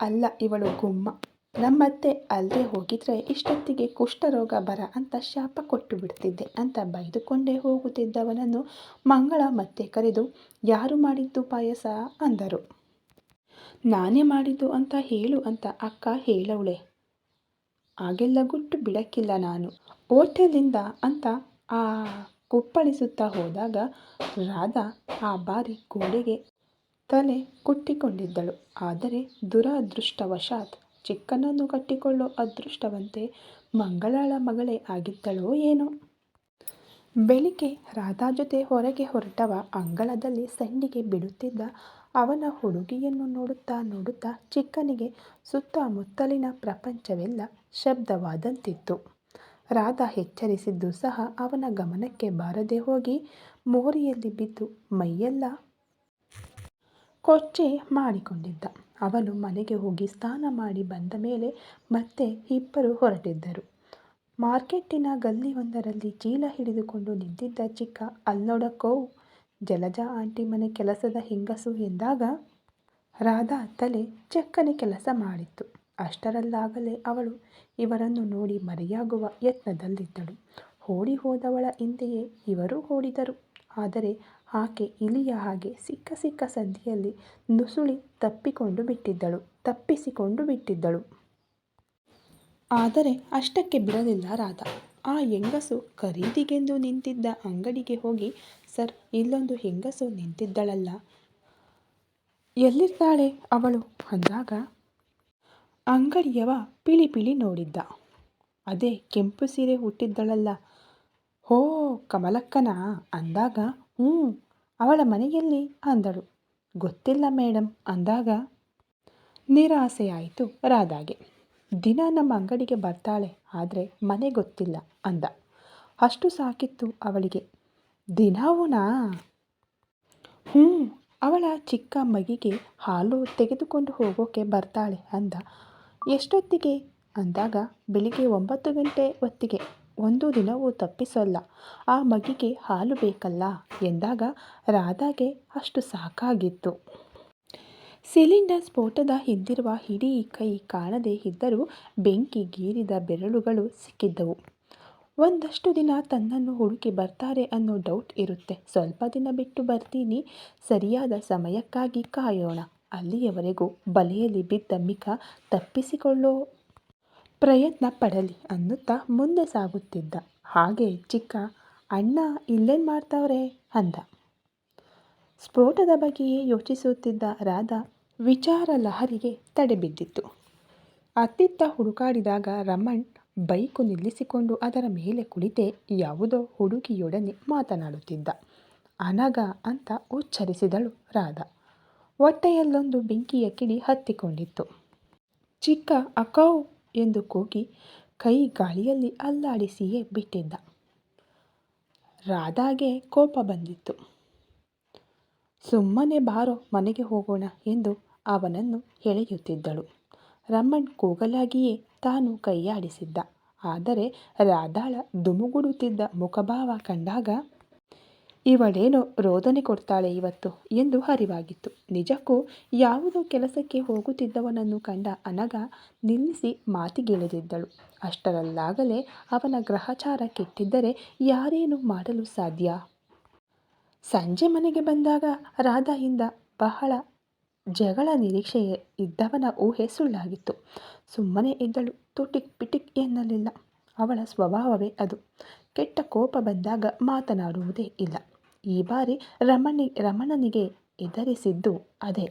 ಅಲ್ಲ ಇವಳು ಗುಮ್ಮ. ನಮ್ಮತ್ತೆ ಅಲ್ಲದೆ ಹೋಗಿದ್ರೆ ಇಷ್ಟೊತ್ತಿಗೆ ಕುಷ್ಠರೋಗ ಬರ ಅಂತ ಶಾಪ ಕೊಟ್ಟುಬಿಡ್ತಿದ್ದೆ ಅಂತ ಬೈದುಕೊಂಡೇ ಹೋಗುತ್ತಿದ್ದವನನ್ನು ಮಂಗಳ ಮತ್ತೆ ಕರೆದು, ಯಾರು ಮಾಡಿದ್ದು ಪಾಯಸ ಅಂದರು. ನಾನೇ ಮಾಡಿದ್ದು ಅಂತ ಹೇಳು ಅಂತ ಅಕ್ಕ ಹೇಳವಳೆ ಆಗೆಲ್ಲ ಗುಟ್ಟು ಬಿಡಕ್ಕಿಲ್ಲ ನಾನು ಹೋಟೆಲಿಂದ ಅಂತ ಆ ಕುಪ್ಪಳಿಸುತ್ತಾ ಹೋದಾಗ ರಾಧಾ ಆ ಬಾರಿ ಗೋಡೆಗೆ ತಲೆ ಕುಟ್ಟಿಕೊಂಡಿದ್ದಳು. ಆದರೆ ದುರಾದೃಷ್ಟವಶಾತ್ ಚಿಕ್ಕನನ್ನು ಕಟ್ಟಿಕೊಳ್ಳೋ ಅದೃಷ್ಟವಂತೆ ಮಂಗಳಾಳ ಮಗಳೇ ಆಗಿದ್ದಳೋ ಏನೋ. ಬೆಳಿಗ್ಗೆ ರಾಧಾ ಜೊತೆ ಹೊರಗೆ ಹೊರಟವ ಅಂಗಳದಲ್ಲಿ ಸಂಡಿಗೆ ಬಿಡುತ್ತಿದ್ದ ಅವನ ಹುಡುಗಿಯನ್ನು ನೋಡುತ್ತಾ ನೋಡುತ್ತಾ ಚಿಕ್ಕನಿಗೆ ಸುತ್ತಮುತ್ತಲಿನ ಪ್ರಪಂಚವೆಲ್ಲ ಶಬ್ದವಾದಂತಿತ್ತು. ರಾಧಾ ಎಚ್ಚರಿಸಿದ್ದು ಸಹ ಅವನ ಗಮನಕ್ಕೆ ಬಾರದೆ ಹೋಗಿ ಮೋರಿಯಲ್ಲಿ ಬಿದ್ದು ಮೈಯೆಲ್ಲ ಕೊಚ್ಚೆ ಮಾಡಿಕೊಂಡಿದ್ದ. ಅವನು ಮನೆಗೆ ಹೋಗಿ ಸ್ನಾನ ಮಾಡಿ ಬಂದ ಮೇಲೆ ಮತ್ತೆ ಇಬ್ಬರು ಹೊರಟಿದ್ದರು. ಮಾರ್ಕೆಟ್ಟಿನ ಗಲ್ಲಿಯೊಂದರಲ್ಲಿ ಚೀಲ ಹಿಡಿದುಕೊಂಡು ನಿಂತಿದ್ದ ಚಿಕ್ಕ ಅಲ್ನೋಡಕ್ಕೋ ಜಲಜ ಆಂಟಿ ಮನೆ ಕೆಲಸದ ಹೆಂಗಸು ಎಂದಾಗ ರಾಧಾ ತಲೆ ಚಕ್ಕನೆ ಕೆಲಸ ಮಾಡಿತ್ತು. ಅಷ್ಟರಲ್ಲಾಗಲೇ ಅವಳು ಇವರನ್ನು ನೋಡಿ ಮರೆಯಾಗುವ ಯತ್ನದಲ್ಲಿದ್ದಳು. ಓಡಿ ಹೋದವಳ ಹಿಂದೆಯೇ ಇವರೂ ಓಡಿದರು. ಆದರೆ ಆಕೆ ಇಲಿಯ ಹಾಗೆ ಸಿಕ್ಕ ಸಿಕ್ಕ ಸಂದಿಯಲ್ಲಿ ನುಸುಳಿ ತಪ್ಪಿಕೊಂಡು ಬಿಟ್ಟಿದ್ದಳು, ತಪ್ಪಿಸಿಕೊಂಡು ಬಿಟ್ಟಿದ್ದಳು. ಆದರೆ ಅಷ್ಟಕ್ಕೆ ಬಿಡಲಿಲ್ಲ ರಾಧ. ಆ ಹೆಂಗಸು ಖರೀದಿಗೆಂದು ನಿಂತಿದ್ದ ಅಂಗಡಿಗೆ ಹೋಗಿ ಸರ್, ಇಲ್ಲೊಂದು ಹೆಂಗಸು ನಿಂತಿದ್ದಳಲ್ಲ. ಎಲ್ಲಿರ್ತಾಳೆ ಅವಳು? ಅಂದಾಗ, ಅಂಗಡಿಯವ ಪಿಳಿ ಪಿಳಿ ನೋಡಿದ್ದ. ಅದೇ ಕೆಂಪು ಸೀರೆ ಹುಟ್ಟಿದ್ದಳಲ್ಲ ಹೋ, ಕಮಲಕ್ಕನ? ಅಂದಾಗ, ಹ್ಞೂ, ಅವಳ ಮನೆಯಲ್ಲಿ, ಅಂದಳು. ಗೊತ್ತಿಲ್ಲ ಮೇಡಮ್ ಅಂದಾಗ, ನಿರಾಸೆಯಾಯಿತು ರಾಧಾಗೆ. ದಿನ ನಮ್ಮ ಅಂಗಡಿಗೆ ಬರ್ತಾಳೆ, ಆದರೆ ಮನೆ ಗೊತ್ತಿಲ್ಲ, ಅಂದ. ಅಷ್ಟು ಸಾಕಿತ್ತು ಅವಳಿಗೆ. ದಿನವೂನಾ? ಹ್ಞೂ ಅವಳ ಚಿಕ್ಕ ಮಗಿಗೆ ಹಾಲು ತೆಗೆದುಕೊಂಡು ಹೋಗೋಕೆ ಬರ್ತಾಳೆ ಅಂದ. ಎಷ್ಟೊತ್ತಿಗೆ? ಅಂದಾಗ ಬೆಳಿಗ್ಗೆ ಒಂಬತ್ತು ಗಂಟೆ ಹೊತ್ತಿಗೆ. ಒಂದು ದಿನವೂ ತಪ್ಪಿಸಲ್ಲ. ಆ ಮಗಿಗೆ ಹಾಲು ಬೇಕಲ್ಲ ಎಂದಾಗ ರಾಧಾಗೆ ಅಷ್ಟು ಸಾಕಾಗಿತ್ತು. ಸಿಲಿಂಡರ್ ಸ್ಫೋಟದ ಹಿಂದಿರುವ ಇಡೀ ಕೈ ಕಾಣದೇ ಇದ್ದರೂ ಬೆಂಕಿ ಗೀರಿದ ಬೆರಳುಗಳು ಸಿಕ್ಕಿದ್ದವು. ಒಂದಷ್ಟು ದಿನ ತನ್ನನ್ನು ಹುಡುಕಿ ಬರ್ತಾರೆ ಅನ್ನೋ ಡೌಟ್ ಇರುತ್ತೆ. ಸ್ವಲ್ಪ ದಿನ ಬಿಟ್ಟು ಬರ್ತೀನಿ. ಸರಿಯಾದ ಸಮಯಕ್ಕಾಗಿ ಕಾಯೋಣ. ಅಲ್ಲಿಯವರೆಗೂ ಬಲೆಯಲ್ಲಿ ಬಿದ್ದ ಮಿಕ ತಪ್ಪಿಸಿಕೊಳ್ಳೋ ಪ್ರಯತ್ನ ಪಡಲಿ ಅನ್ನುತ್ತಾ ಮುಂದೆ ಸಾಗುತ್ತಿದ್ದ. ಹಾಗೆ ಚಿಕ್ಕ, ಅಣ್ಣ, ಇಲ್ಲೇನು ಮಾಡ್ತಾವ್ರೆ? ಅಂದ. ಸ್ಫೋಟದ ಬಗ್ಗೆಯೇ ಯೋಚಿಸುತ್ತಿದ್ದ ರಾಧಾ ವಿಚಾರ ಲಹರಿಗೆ ತಡೆಬಿದ್ದಿತ್ತು. ಅತ್ತಿತ್ತ ಹುಡುಕಾಡಿದಾಗ ರಮಣ್ ಬೈಕು ನಿಲ್ಲಿಸಿಕೊಂಡು ಅದರ ಮೇಲೆ ಕುಳಿತೆ ಯಾವುದೋ ಹುಡುಗಿಯೊಡನೆ ಮಾತನಾಡುತ್ತಿದ್ದ. ಅನಗ ಅಂತ ಉಚ್ಚರಿಸಿದಳು ರಾಧಾ. ಹೊಟ್ಟೆಯಲ್ಲೊಂದು ಬೆಂಕಿಯ ಕಿಡಿ ಹತ್ತಿಕೊಂಡಿತ್ತು. ಚಿಕ್ಕ ಅಕೌ ಎಂದು ಕೂಗಿ ಕೈ ಗಾಳಿಯಲ್ಲಿ ಅಲ್ಲಾಡಿಸಿಯೇ ಬಿಟ್ಟಿದ್ದ. ರಾಧಾಗೆ ಕೋಪ ಬಂದಿತ್ತು. ಸುಮ್ಮನೆ ಬಾರೋ, ಮನೆಗೆ ಹೋಗೋಣ ಎಂದು ಅವನನ್ನು ಎಳೆಯುತ್ತಿದ್ದಳು. ರಮಣ್ ಕೂಗಲಾಗಿಯೇ ತಾನು ಕೈಯಾಡಿಸಿದ್ದ. ಆದರೆ ರಾಧಾಳ ದುಮುಗುಡುತ್ತಿದ್ದ ಮುಖಭಾವ ಕಂಡಾಗ, ಇವಳೇನೋ ರೋದನೆ ಕೊಡ್ತಾಳೆ ಇವತ್ತು ಎಂದು ಅರಿವಾಗಿತ್ತು. ನಿಜಕ್ಕೂ ಯಾವುದೋ ಕೆಲಸಕ್ಕೆ ಹೋಗುತ್ತಿದ್ದವನನ್ನು ಕಂಡ ಅನಗ ನಿಲ್ಲಿಸಿ ಮಾತಿಗಿಳಿದಿದ್ದಳು. ಅಷ್ಟರಲ್ಲಾಗಲೇ ಅವನ ಗ್ರಹಚಾರ ಕೆಟ್ಟಿದ್ದರೆ ಯಾರೇನು ಮಾಡಲು ಸಾಧ್ಯ? ಸಂಜೆ ಮನೆಗೆ ಬಂದಾಗ ರಾಧಾಯಿಂದ ಬಹಳ ಜಗಳ ನಿರೀಕ್ಷೆ ಇದ್ದವನ ಊಹೆ ಸುಳ್ಳಾಗಿತ್ತು. ಸುಮ್ಮನೆ ಇದ್ದಳು. ತುಟಿಕ್ ಪಿಟಿಕ್ ಎನ್ನಲಿಲ್ಲ. ಅವಳ ಸ್ವಭಾವವೇ ಅದು. ಕೆಟ್ಟ ಕೋಪ ಬಂದಾಗ ಮಾತನಾಡುವುದೇ ಇಲ್ಲ. ಈ ಬಾರಿ ರಮಣಿ ರಮಣನಿಗೆ ಎದರಿಸಿದ್ದು ಅದೇ.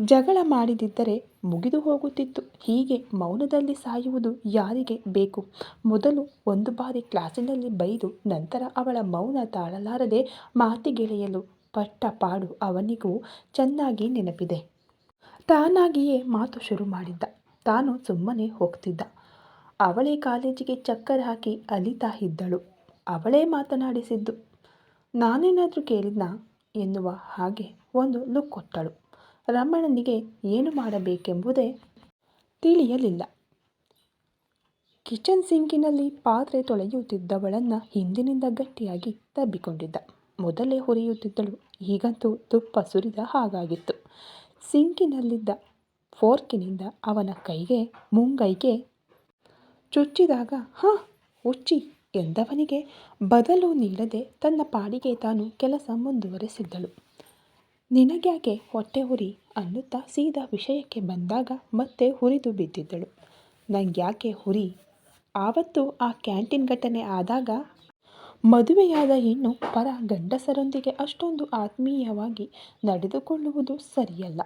ಜಗಳ ಮಾಡಿದಿದ್ದರೆ ಮುಗಿದು ಹೋಗುತ್ತಿತ್ತು. ಹೀಗೆ ಮೌನದಲ್ಲಿ ಸಾಯುವುದು ಯಾರಿಗೆ ಬೇಕು? ಮೊದಲು ಒಂದು ಬಾರಿ ಕ್ಲಾಸಿನಲ್ಲಿ ಬೈದು ನಂತರ ಅವಳ ಮೌನ ತಾಳಲಾರದೆ ಮಾತಿಗೆಳೆಯಲು ಪಟ್ಟ ಪಾಡು ಅವನಿಗೂ ಚೆನ್ನಾಗಿ ನೆನಪಿದೆ. ತಾನಾಗಿಯೇ ಮಾತು ಶುರು ಮಾಡಿದ್ದ. ತಾನು ಸುಮ್ಮನೆ ಹೋಗ್ತಿದ್ದ. ಅವಳೇ ಕಾಲೇಜಿಗೆ ಚಕ್ಕರ್ ಹಾಕಿ ಅಲಿತಾ ಇದ್ದಳು. ಅವಳೇ ಮಾತನಾಡಿಸಿದ್ದು, ನಾನೇನಾದರೂ ಕೇಳಿದ್ನಾ? ಎನ್ನುವ ಹಾಗೆ ಒಂದು ಲುಕ್ ಕೊಟ್ಟಳು. ರಮಣನಿಗೆ ಏನು ಮಾಡಬೇಕೆಂಬುದೇ ತಿಳಿಯಲಿಲ್ಲ. ಕಿಚನ್ ಸಿಂಕಿನಲ್ಲಿ ಪಾತ್ರೆ ತೊಳೆಯುತ್ತಿದ್ದವಳನ್ನು ಹಿಂದಿನಿಂದ ಗಟ್ಟಿಯಾಗಿ ತಬ್ಬಿಕೊಂಡಿದ್ದ. ಮೊದಲೇ ಹುರಿಯುತ್ತಿದ್ದಳು. ಈಗಂತೂ ತುಪ್ಪ ಸುರಿದ ಹಾಗಾಗಿತ್ತು. ಸಿಂಕಿನಲ್ಲಿದ್ದ ಫೋರ್ಕಿನಿಂದ ಅವನ ಕೈಗೆ ಮುಂಗೈಗೆ ಚುಚ್ಚಿದಾಗ, ಹಾ ಉಚ್ಚಿ ಎಂದವನಿಗೆ ಬದಲು ನೀಡದೆ ತನ್ನ ಪಾಡಿಗೆ ತಾನು ಕೆಲಸ ಮುಂದುವರೆಸಿದ್ದಳು. ನಿನಗ್ಯಾಕೆ ಹೊಟ್ಟೆ ಉರಿ ಅನ್ನುತ್ತಾ ಸೀದಾ ವಿಷಯಕ್ಕೆ ಬಂದಾಗ ಮತ್ತೆ ಹುರಿದು ಬಿದ್ದಿದ್ದಳು. ನಂಗ್ಯಾಕೆ ಹುರಿ? ಆವತ್ತು ಆ ಕ್ಯಾಂಟೀನ್ ಘಟನೆ ಆದಾಗ ಮದುವೆಯಾದ ಹೆಣ್ಣು ಪರ ಗಂಡಸರೊಂದಿಗೆ ಅಷ್ಟೊಂದು ಆತ್ಮೀಯವಾಗಿ ನಡೆದುಕೊಳ್ಳುವುದು ಸರಿಯಲ್ಲ.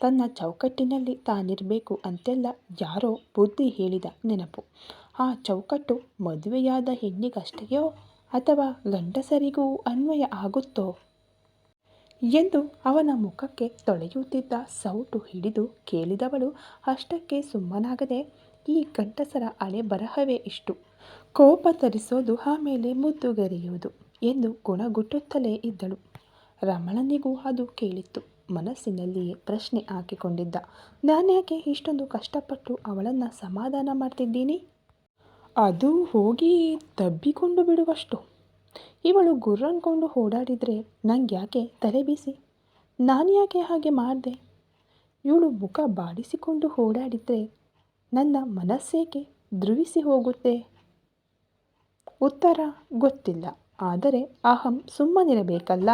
ತನ್ನ ಚೌಕಟ್ಟಿನಲ್ಲಿ ತಾನಿರಬೇಕು ಅಂತೆಲ್ಲ ಯಾರೋ ಬುದ್ಧಿ ಹೇಳಿದ ನೆನಪು. ಆ ಚೌಕಟ್ಟು ಮದುವೆಯಾದ ಹೆಣ್ಣಿಗಷ್ಟೆಯೋ ಅಥವಾ ಗಂಡಸರಿಗೂ ಅನ್ವಯ ಆಗುತ್ತೋ? ಎಂದು ಅವನ ಮುಖಕ್ಕೆ ತೊಳೆಯುತ್ತಿದ್ದ ಸೌಟು ಹಿಡಿದು ಕೇಳಿದವಳು ಅಷ್ಟಕ್ಕೆ ಸುಮ್ಮನಾಗದೆ, ಈ ಗಂಟಸರ ಅಳೆ ಬರಹವೇ ಇಷ್ಟು. ಕೋಪ ತರಿಸೋದು ಆಮೇಲೆ ಮುದ್ದುಗರಿಯುವುದು ಎಂದು ಗುಣಗುಟ್ಟುತ್ತಲೇ ಇದ್ದಳು. ರಮಣನಿಗೂ ಅದು ಕೇಳಿತ್ತು. ಮನಸ್ಸಿನಲ್ಲಿಯೇ ಪ್ರಶ್ನೆ ಹಾಕಿಕೊಂಡಿದ್ದ. ನಾನ್ಯಾಕೆ ಇಷ್ಟೊಂದು ಕಷ್ಟಪಟ್ಟು ಅವಳನ್ನು ಸಮಾಧಾನ ಮಾಡ್ತಿದ್ದೀನಿ? ಅದು ಹೋಗಿ ತಬ್ಬಿಕೊಂಡು ಬಿಡುವಷ್ಟು. ಇವಳು ಗುರ್ರನ್ಕೊಂಡು ಓಡಾಡಿದರೆ ನಂಗೆ ಯಾಕೆ ತಲೆ ಬೀಸಿ? ನಾನು ಯಾಕೆ ಹಾಗೆ ಮಾಡಿದೆ? ಇವಳು ಮುಖ ಬಾಡಿಸಿಕೊಂಡು ಓಡಾಡಿದರೆ ನನ್ನ ಮನಸ್ಸೇಕೆ ಧ್ರುವಿಸಿ ಹೋಗುತ್ತೆ? ಉತ್ತರ ಗೊತ್ತಿಲ್ಲ. ಆದರೆ ಅಹಂ ಸುಮ್ಮನಿರಬೇಕಲ್ಲ?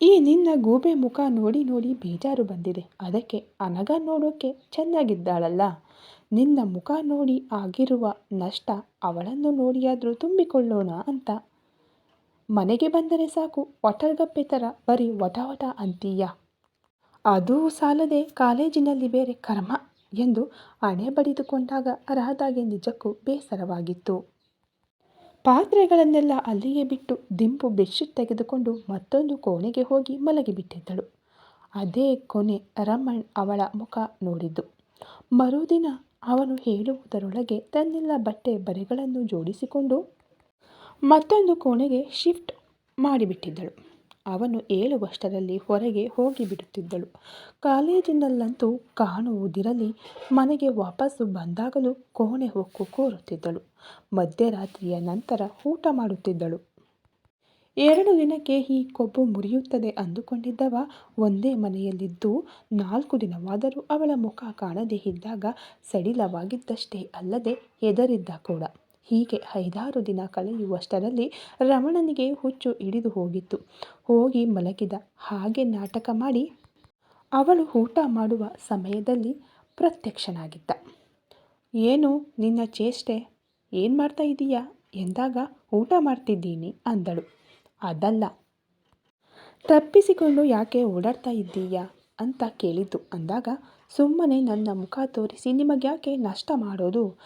ಈ ನಿನ್ನ ಗೂಬೆ ಮುಖ ನೋಡಿ ನೋಡಿ ಬೇಜಾರು ಬಂದಿದೆ. ಅದಕ್ಕೆ ಅನಗ ನೋಡೋಕ್ಕೆ ಚೆನ್ನಾಗಿದ್ದಾಳಲ್ಲ. ನಿನ್ನ ಮುಖ ನೋಡಿ ಆಗಿರುವ ನಷ್ಟ ಅವಳನ್ನು ನೋಡಿಯಾದರೂ ತುಂಬಿಕೊಳ್ಳೋಣ ಅಂತ. ಮನೆಗೆ ಬಂದರೆ ಸಾಕು. ಒಟರ್ಗಪ್ಪೆ ಥರ ಬರೀ ವಟ ವಟ ಅಂತೀಯ. ಅದೂ ಸಾಲದೆ ಕಾಲೇಜಿನಲ್ಲಿ ಬೇರೆ ಕರ್ಮ ಎಂದು ಹಣೆ ಬಡಿದುಕೊಂಡಾಗ ರಹದಾಗೆ ನಿಜಕ್ಕೂ ಬೇಸರವಾಗಿತ್ತು. ಪಾತ್ರೆಗಳನ್ನೆಲ್ಲ ಅಲ್ಲಿಯೇ ಬಿಟ್ಟು ದಿಂಪು ಬೆಡ್ಶೀಟ್ ತೆಗೆದುಕೊಂಡು ಮತ್ತೊಂದು ಕೋಣೆಗೆ ಹೋಗಿ ಮಲಗಿಬಿಟ್ಟಿದ್ದಳು. ಅದೇ ಕೊನೆ ರಮಣ್ ಅವಳ ಮುಖ ನೋಡಿದ್ದು. ಮರುದಿನ ಅವನು ಹೇಳುವುದರೊಳಗೆ ತನ್ನೆಲ್ಲ ಬಟ್ಟೆ ಬರೆಗಳನ್ನು ಜೋಡಿಸಿಕೊಂಡು ಮತ್ತೊಂದು ಕೋಣೆಗೆ ಶಿಫ್ಟ್ ಮಾಡಿಬಿಟ್ಟಿದ್ದಳು. ಅವನು ಏಳುವಷ್ಟರಲ್ಲಿ ಹೊರಗೆ ಹೋಗಿಬಿಡುತ್ತಿದ್ದಳು. ಕಾಲೇಜಿನಲ್ಲಂತೂ ಕಾಣುವುದಿರಲಿ, ಮನೆಗೆ ವಾಪಸ್ಸು ಬಂದಾಗಲೂ ಕೋಣೆ ಹೊಕ್ಕು ಕೋರುತ್ತಿದ್ದಳು. ಮಧ್ಯರಾತ್ರಿಯ ನಂತರ ಊಟ ಮಾಡುತ್ತಿದ್ದಳು. ಎರಡು ದಿನಕ್ಕೆ ಈ ಕೊಬ್ಬು ಮುರಿಯುತ್ತದೆ ಅಂದುಕೊಂಡಿದ್ದವ ಒಂದೇ ಮನೆಯಲ್ಲಿದ್ದು, ನಾಲ್ಕು ದಿನವಾದರೂ ಅವಳ ಮುಖ ಕಾಣದೇ ಇದ್ದಾಗ ಸಡಿಲವಾಗಿದ್ದಷ್ಟೇ ಅಲ್ಲದೆ ಹೆದರಿದ್ದ ಕೂಡ. ಹೀಗೆ ಐದಾರು ದಿನ ಕಳೆಯುವಷ್ಟರಲ್ಲಿ ರಮಣನಿಗೆ ಹುಚ್ಚು ಹಿಡಿದು ಹೋಗಿತ್ತು. ಹೋಗಿ ಮಲಗಿದ ಹಾಗೆ ನಾಟಕ ಮಾಡಿ ಅವಳು ಊಟ ಮಾಡುವ ಸಮಯದಲ್ಲಿ ಪ್ರತ್ಯಕ್ಷನಾಗಿದ್ದ. ಏನು, ನಿನ್ನ ಚೇಷ್ಟೆ? ಏನು ಮಾಡ್ತಾ ಇದ್ದೀಯಾ ಎಂದಾಗ ಊಟ ಮಾಡ್ತಿದ್ದೀನಿ ಅಂದಳು. ಅದಲ್ಲ. ತಪ್ಪಿಸಿಕೊಂಡು ಯಾಕೆ ಓಡಾಡ್ತಾ ಇದ್ದೀಯಾ? ಅಂತ ಕೇಳಿದ್ದು. ಅಂದಾಗ, ಸುಮ್ಮನೆ ನನ್ನ ಮುಖ ತೋರಿಸಿ ನಿಮಗ್ಯಾಕೆ ನಷ್ಟ ಮಾಡೋದು?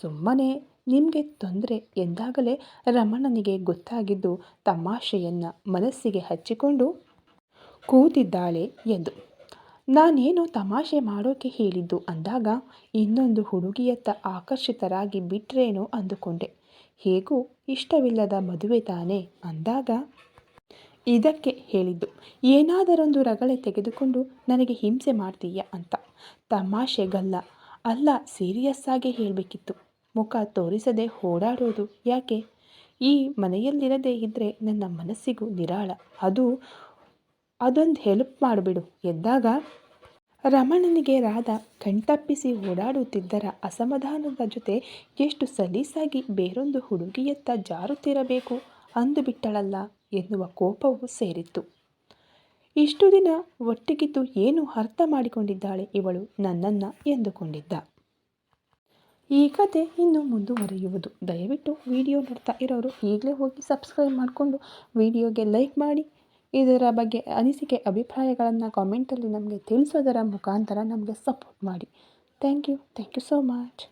ಸುಮ್ಮನೆ ನಿಮಗೆ ತೊಂದರೆ ಎಂದಾಗಲೇ ರಮಣನಿಗೆ ಗೊತ್ತಾಗಿದ್ದು ತಮಾಷೆಯನ್ನು ಮನಸ್ಸಿಗೆ ಹಚ್ಚಿಕೊಂಡು ಕೂತಿದ್ದಾಳೆ ಎಂದು. ನಾನೇನೋ ತಮಾಷೆ ಮಾಡೋಕೆ ಹೇಳಿದ್ದು ಅಂದಾಗ ಇನ್ನೊಂದು ಹುಡುಗಿಯತ್ತ ಆಕರ್ಷಿತರಾಗಿ ಬಿಟ್ರೇನೋ ಅಂದುಕೊಂಡೆ. ಹೇಗೂ ಇಷ್ಟವಿಲ್ಲದ ಮದುವೆ ತಾನೆ ಅಂದಾಗ ಇದಕ್ಕೆ ಹೇಳಿದ್ದು. ಏನಾದರೊಂದು ರಗಳೆ ತೆಗೆದುಕೊಂಡು ನನಗೆ ಹಿಂಸೆ ಮಾಡ್ತೀಯ ಅಂತ. ತಮಾಷೆಗಲ್ಲ. ಅಲ್ಲ ಸೀರಿಯಸ್ಸಾಗಿ ಹೇಳಬೇಕಿತ್ತು. ಮುಖ ತೋರಿಸದೆ ಓಡಾಡೋದು ಯಾಕೆ? ಈ ಮನೆಯಲ್ಲಿರದೇ ಇದ್ದರೆ ನನ್ನ ಮನಸ್ಸಿಗೂ ನಿರಾಳ. ಅದು, ಅದೊಂದು ಹೆಲ್ಪ್ ಮಾಡಿಬಿಡು. ಎದ್ದಾಗ ರಮಣನಿಗೆ ರಾಧ ಕಣ್ತಪ್ಪಿಸಿ ಓಡಾಡುತ್ತಿದ್ದರ ಅಸಮಾಧಾನದ ಜೊತೆ ಎಷ್ಟು ಸಲೀಸಾಗಿ ಬೇರೊಂದು ಹುಡುಗಿಯತ್ತ ಜಾರುತ್ತಿರಬೇಕು ಅಂದುಬಿಟ್ಟಳಲ್ಲ ಎನ್ನುವ ಕೋಪವೂ ಸೇರಿತ್ತು. ಇಷ್ಟು ದಿನ ಒಟ್ಟಿಗಿದ್ದು ಏನು ಅರ್ಥ ಮಾಡಿಕೊಂಡಿದ್ದಾಳೆ ಇವಳು ನನ್ನನ್ನು ಎಂದುಕೊಂಡಿದ್ದ. ಈ ಕತೆ ಇನ್ನೂ ಮುಂದುವರಿಯುವುದು. ದಯವಿಟ್ಟು ವಿಡಿಯೋ ನೋಡ್ತಾ ಇರೋರು ಈಗಲೇ ಹೋಗಿ ಸಬ್ಸ್ಕ್ರೈಬ್ ಮಾಡಿಕೊಂಡು ವಿಡಿಯೋಗೆ ಲೈಕ್ ಮಾಡಿ. ಇದರ ಬಗ್ಗೆ ಅನಿಸಿಕೆ, ಅಭಿಪ್ರಾಯಗಳನ್ನು ಕಾಮೆಂಟಲ್ಲಿ ನಮಗೆ ತಿಳಿಸೋದರ ಮುಖಾಂತರ ನಮಗೆ ಸಪೋರ್ಟ್ ಮಾಡಿ. Thank you thank you so much